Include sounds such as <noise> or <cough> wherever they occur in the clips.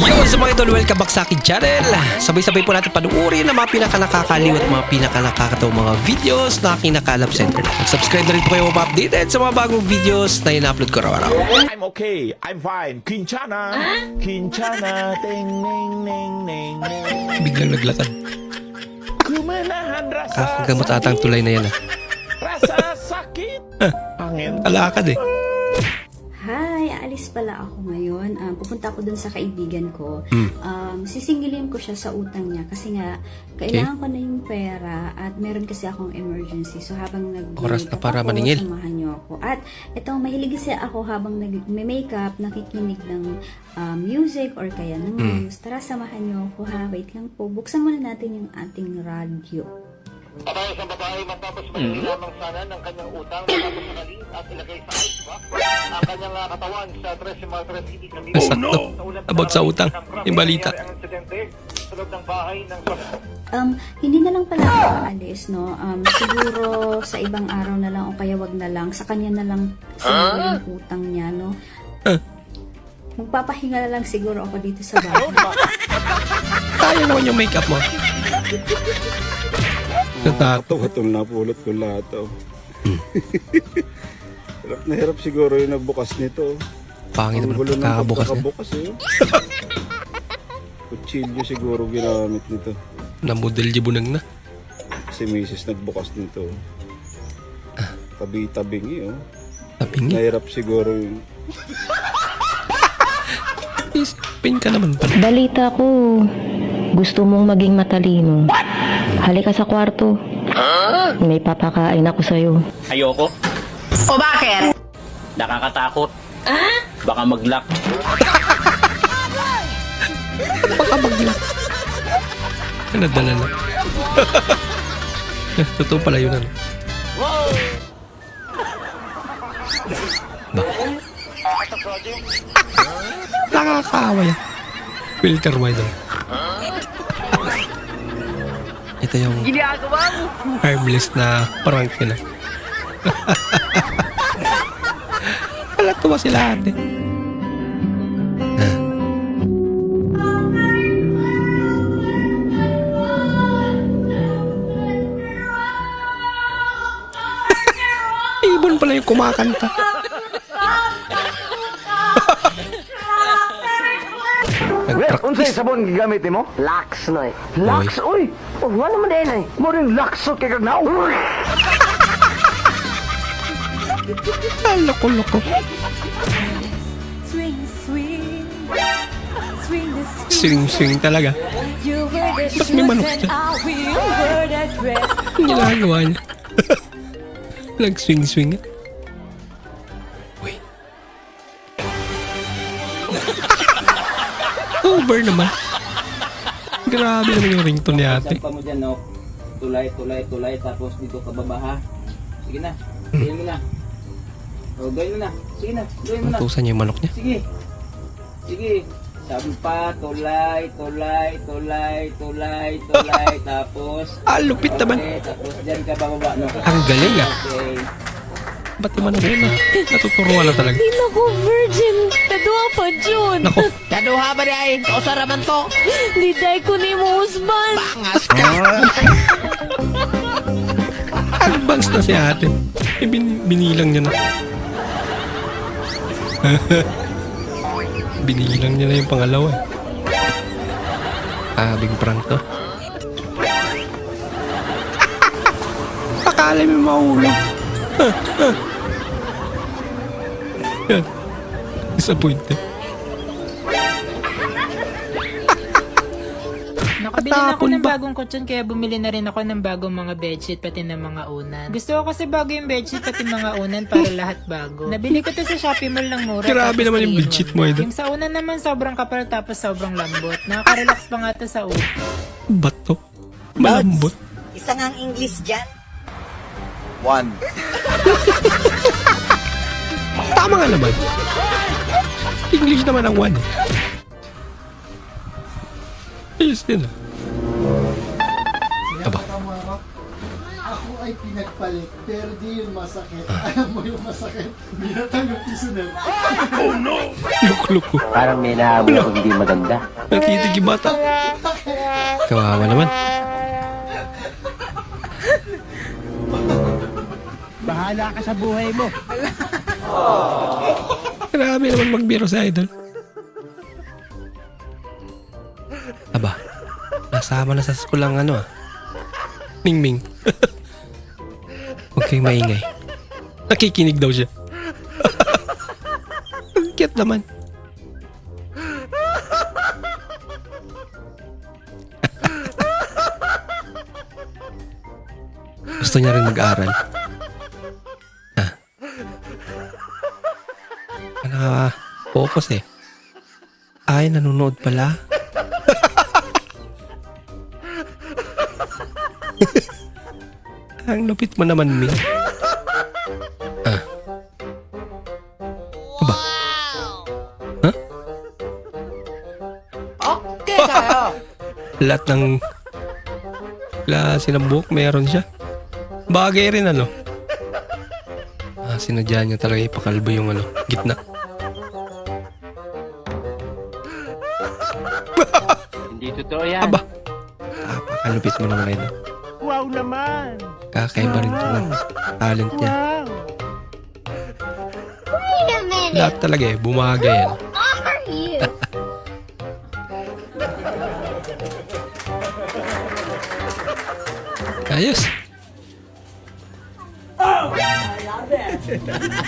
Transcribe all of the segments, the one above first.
Yo, sa mga idol, welcome back sa akin channel. Sabay-sabay po natin panuorin ang mga pinaka-nakakaliw at mga pinaka-nakakatawang mga videos na aking nakalap center. Mag-subscribe na rin po kayo ma-updated sa mga bagong videos na ina-upload ko araw-araw. I'm okay. I'm fine. Quinchana. Quinchana. Ting, ning, ning, ning, ning. Biglang naglakad. Kumanahan rasa. Kakagamot ata ang tulay na yan ah. Rasa sakit. Angin. Alakad eh. Pupunta ako dun sa kaibigan ko. Hmm. Um, sisingilin ko siya sa utang niya kasi nga kailangan ko na yung pera at meron kasi akong emergency. So habang nag Oras na para maningil. Samahan niyo ako. At ito, mahilig kasi ako habang nag-makeup, nakikinig ng um, music or kaya ng Hmm. news. Tara, samahan niyo ako ha. Wait lang po. Buksan muna natin yung ating radyo. Abang isang babae matapos maging lamang sana ng kanyang utang matapos makalis at ilagay sa ice box ang kanyang uh, katawan sa Tres Martres City Camino. Sakto. About sa utang. Yung balita. Sa loob ng bahay ng Um, hindi na lang pala ako aalis, no? Um, siguro sa ibang araw na lang o kaya wag na lang. Sa kanya na lang siguro yung utang niya, no? Magpapahinga na lang siguro ako dito sa bahay. Kaya naman yung makeup mo. Natakot. Ito, ito napulot ko lahat oh. <laughs> hirap na hirap siguro yung nagbukas nito. Pangin naman gulo ang ng pagkakabukas niya. pagkakabukas eh. Kutsilyo siguro ginamit nito. Namudel bunang na. Si Mrs. nagbukas nito. Tabi-tabingi oh. Tapingi. Nahirap siguro yung... <laughs> Isipin ka naman pala. Balita ko, gusto mong maging matalino. Halika sa kwarto. May papakain ako sa'yo. Ayoko. O bakit? Nakakatakot. Baka mag-lock. Baka magla. Nadala na. Totoo pala yun ano. Ba? Nakakaawa yan. Filter mo ito. Yung harmless na prank nila. <laughs> Wala tuwa sila ate. <laughs> Ibon pala yung kumakanta. Nag-practice. sabon gigamit mo? Lux, noy. Lux, uy! Oh, wala naman din ay. Mo rin Lux, so kaya na. Ah, loko-loko. Swing, swing. Swing talaga. Ba't may manok that dress. Ang ginagawa niya. <laughs> Nag-swing-swing. Over naman. Grabe naman yung ringtone ni ate. Saan pa mo dyan, no? Tulay, tulay, tulay, tapos dito ka baba, ha? Sige na. Gawin mo na. O, gawin mo na. Sige na. Gawin mo na. Utusan niya yung manok niya. Sige. Sige. Sabi pa, tulay, tulay, tulay, tulay, tulay, <laughs> tapos... Ah, lupit naman. Okay, tapos dyan ka bababa, no? Ang galing ah. Okay. Ba't manok yun ah? Natuturuan na talaga. Di na ko virgin. Kadua pa, Jun. Nako, Kaduha ba di ay? Kausaraman to. Di day ko ni mo husband. advance na si ate. Eh, bin- binilang niya na. <laughs> binilang niya na yung pangalawa. Abing prank to. Akala mo mahulog. Yan. Disappointed. Nakabili na ako ng ba? bagong kutsyon kaya bumili na rin ako ng bagong mga bedsheet pati ng mga unan. Gusto ko kasi bago yung bedsheet pati mga unan para <laughs> lahat bago. Nabili ko to sa Shopee Mall ng mura. Grabe tapos naman yung three in bedsheet one mo. Idol. Yung sa unan naman sobrang kapal tapos sobrang lambot. Nakaka-relax pa nga to sa ulo. Bato. Malambot. Isa ngang English dyan. One. <laughs> Nga naman. English naman ang one. Ayos din ah. Aba. ay pinagpalit, pero di yun masakit. Alam mo yung masakit, binatang yung piso na. Luk-luk ko. Parang may naamoy ako hindi maganda. Nakitig yung bata. Kawawa naman. Bahala ka sa buhay mo. Grabe naman magbiro sa idol. Aba, nasama na sa school ang ano ah. Mingming. Huwag kayong maingay. Nakikinig daw siya. Ang cute naman. Gusto niya rin mag-aral. Naka-focus eh. Ay, nanonood pala. <laughs> Ang lupit mo naman, Ming. Ah. Aba? Huh? Okay tayo. <laughs> Lahat ng klase ng buhok meron siya. Bagay rin ano. Ah, sinadya niya talaga ipakalbo yung ano, gitna. Hindi totoo yan. Aba. Napakalupit mo naman ito. Wow naman. Kakaiba rin ito ng talent niya. Lahat talaga eh, bumagay yan. <laughs> Ayos.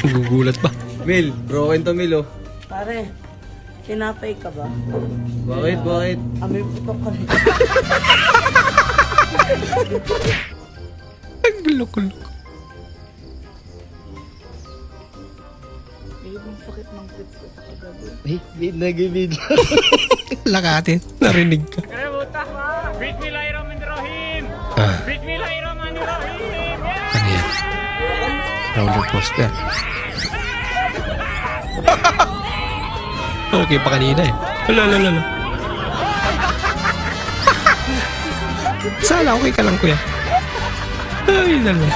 Gugulat pa. Mil, broken to Mil oh. Pare, kinapay ka ba? Bakit, bakit? Amoy putok ka rin. Ang gulo-gulo. Yung sakit ng tip ko sa kagabi. Eh, bid na gibid. <laughs> Lakatin. Narinig ka. Ah. Ano yan? Roller coaster. <laughs> okay pa kanina eh. Wala, wala, wala. Sana okay ka lang kuya. Ay, nalo.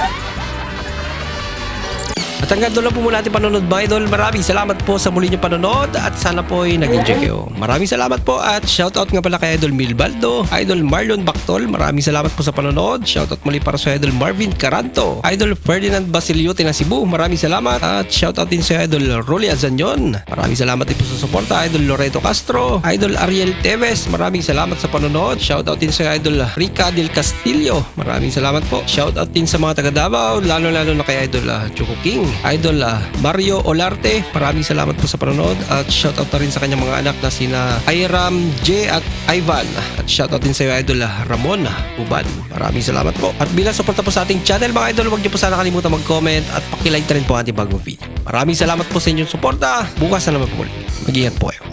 At hanggang doon lang po muna ating panonood mga idol. Maraming salamat po sa muli niyong panonood at sana po ay nag-enjoy kayo. Maraming salamat po at shoutout nga pala kay Idol Milbaldo, Idol Marlon Bactol. Maraming salamat po sa panonood. Shoutout muli para sa Idol Marvin Caranto, Idol Ferdinand Basiliote ng Cebu. Maraming salamat at shoutout din sa Idol Rolly Azanyon. Maraming salamat din po sa suporta Idol Loreto Castro, Idol Ariel Teves. Maraming salamat sa panonood. Shoutout din sa Idol Rica del Castillo. Maraming salamat po. Shoutout din sa mga taga Davao, lalo-lalo na kay Idol uh, Choco King, Idol ah, Mario Olarte. Maraming salamat po sa panonood at shoutout na rin sa kanyang mga anak na sina Iram J at Ivan. At shoutout din sa iyo Idol ah, Ramon Uban. Maraming salamat po. At bilang suporta po sa ating channel mga idol, huwag niyo po sana kalimutan mag-comment at pakilike na rin po ang ating bagong video. Maraming salamat po sa inyong suporta. Bukas na naman po ulit. Mag-ingat po kayo.